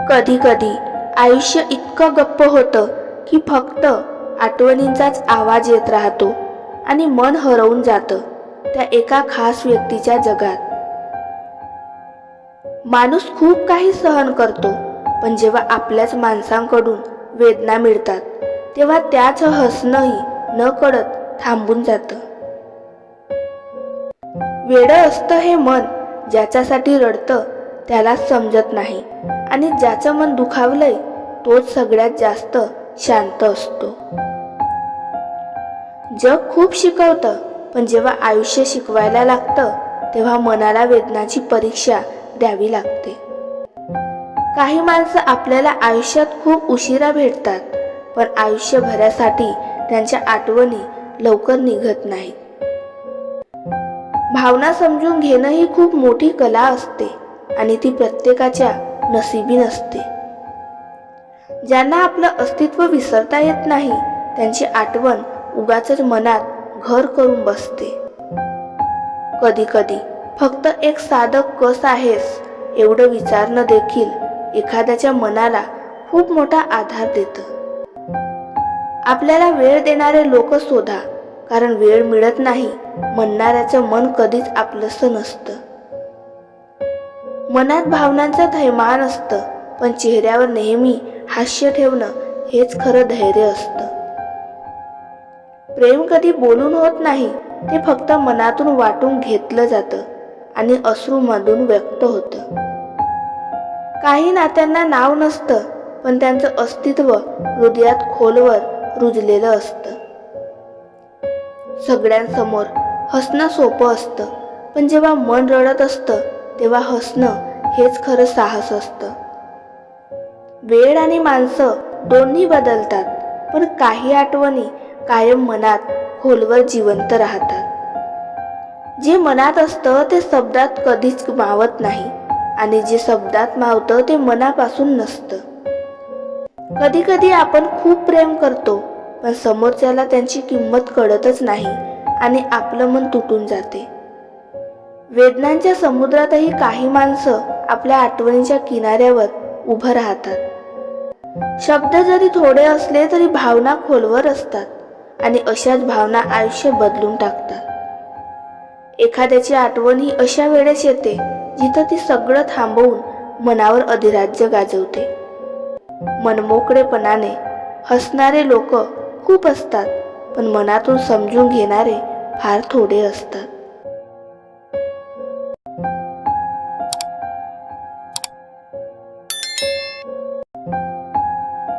कधी कधी आयुष्य इतकं गप्प होतं की फक्त आठवणींचाच आवाज येत राहतो आणि मन हरवून जातं त्या एका खास व्यक्तीच्या जगात. माणूस खूप काही सहन करतो पण जेव्हा आपल्याच माणसांकडून वेदना मिळतात तेव्हा त्याच हसणंही न कळत थांबून जातं. वेडं असतं हे मन ज्याच्यासाठी रडतं त्याला समजत नाही. आणि ज्याचं मन दुखावलंय तोच सगळ्यात जास्त शांत असतो. जग खूप शिकवतं पण जेव्हा आयुष्य शिकवायला लागतं तेव्हा मनाला वेदनाची परीक्षा द्यावी लागते. काही माणसं आपल्याला आयुष्यात खूप उशिरा भेटतात पण आयुष्यभरासाठी त्यांच्या आठवणी लवकर निघत नाहीत. भावना समजून घेणं ही खूप मोठी कला असते. आणि ती प्रत्येकाच्या नसिबी नसते. ज्यांना आपलं अस्तित्व विसरता येत नाही त्यांची आठवण उगाच मनात घर करून बसते. कधी कधी फक्त एक साधक कस आहेस एवढं विचारणं देखील एखाद्याच्या मनाला खूप मोठा आधार देतं. आपल्याला वेळ देणारे लोक शोधा कारण वेळ मिळत नाही म्हणणाऱ्याचं मन कधीच आपलंसं नसतं. मनात भावनांचा थैमान असतं पण चेहऱ्यावर नेहमी हास्य ठेवणं हेच खरं धैर्य असतं. प्रेम कधी बोलून होत नाही ते फक्त मनातून वाटून घेतलं जातं आणि अश्रूमधून व्यक्त होतं. काही नात्यांना नाव नसतं पण त्यांचं अस्तित्व हृदयात खोलवर रुजलेलं असतं. सगळ्यांसमोर हसणं सोपं असतं पण जेव्हा मन रडत असतं तेव्हा हसणं हेच खरं साहस असतं. वेळ आणि माणसं दोन्ही बदलतात पण काही आठवणी कायम मनात खोलवर जिवंत राहतात. जे मनात असतं ते शब्दात कधीच मावत नाही आणि जे शब्दात मावतं ते मनापासून नसतं. कधी कधी आपण खूप प्रेम करतो पण समोरच्याला त्यांची किंमत कळतच नाही आणि आपलं मन तुटून जाते. वेदनांच्या समुद्रातही काही माणसं आपल्या आठवणीच्या किनाऱ्यावर उभं राहतात. शब्द जरी थोडे असले तरी भावना खोलवर असतात आणि अशाच भावना आयुष्य बदलून टाकतात. एखाद्याची आठवण ही अशा वेळेस येते जिथं ती सगळं थांबवून मनावर अधिराज्य गाजवते. मनमोकळेपणाने हसणारे लोक खूप असतात पण मनातून समजून घेणारे फार थोडे असतात.